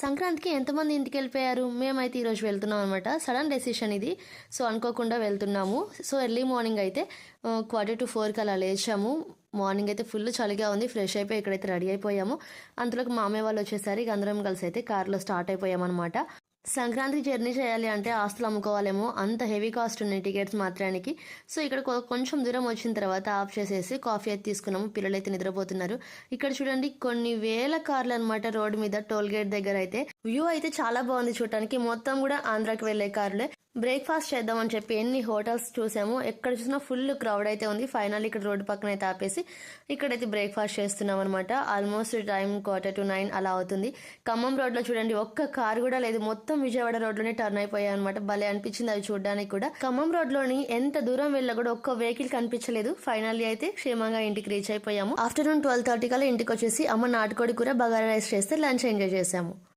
సంక్రాంతికి ఎంతమంది ఇంటికి వెళ్ళిపోయారు మేమైతే ఈరోజు వెళ్తున్నాం అనమాట సడన్ డెసిషన్ ఇది. సో అనుకోకుండా వెళ్తున్నాము. సో ఎర్లీ మార్నింగ్ అయితే క్వార్టర్ టు ఫోర్కి అలా లేచాము. మార్నింగ్ అయితే ఫుల్ చలిగా ఉంది. ఫ్రెష్ అయిపోయి ఇక్కడైతే రెడీ అయిపోయాము. అంతలోకి మామయ్య వాళ్ళు వచ్చేసరికి అందరం కలిసి అయితే కార్లో స్టార్ట్ అయిపోయామన్నమాట. సంక్రాంతికి జర్నీ చేయాలి అంటే ఆస్తులు అమ్ముకోవాలేమో అంత హెవీ కాస్ట్ ఉన్నాయి టికెట్స్ మాత్రానికి. సో ఇక్కడ కొ- కొంచెం దూరం వచ్చిన తర్వాత ఆఫ్ చేసేసి కాఫీ అయితే తీసుకున్నాము. పిల్లలు అయితే నిద్రపోతున్నారు. ఇక్కడ చూడండి కొన్ని వేల కార్లు అనమాట రోడ్డు మీద టోల్ గేట్ దగ్గర అయితే వ్యూ అయితే చాలా బాగుంది చూడటానికి. మొత్తం కూడా ఆంధ్రాకి వెళ్ళే కార్లే. బ్రేక్ఫాస్ట్ చేద్దామని చెప్పి ఎన్ని హోటల్స్ చూసాము ఎక్కడ చూసినా ఫుల్ క్రౌడ్ అయితే ఉంది. ఫైనల్ ఇక్కడ రోడ్డు పక్కన అయితే ఆపేసి ఇక్కడైతే బ్రేక్ఫాస్ట్ చేస్తున్నాం అనమాట almost time quarter to nine అలా అవుతుంది. ఖమ్మం రోడ్లో చూడండి ఒక్క కార్ కూడా లేదు. మొత్తం విజయవాడ రోడ్లోనే టర్న్ అయిపోయాయి అనమాట భలే అనిపించింది అవి చూడడానికి కూడా. ఖమ్మం రోడ్లోని ఎంత దూరం వెళ్ళా కూడా ఒక్క వెహికల్ కనిపించలేదు. ఫైనల్లీ అయితే క్షేమంగా ఇంటికి రీచ్ అయిపోయాము. ఆఫ్టర్నూన్ ట్వెల్వ్ థర్టీ కల్లా ఇంటికి వచ్చేసి అమ్మ నాటుకోడి కూర బగారా రైస్ చేస్తే లంచ్ ఎంజాయ్ చేసాము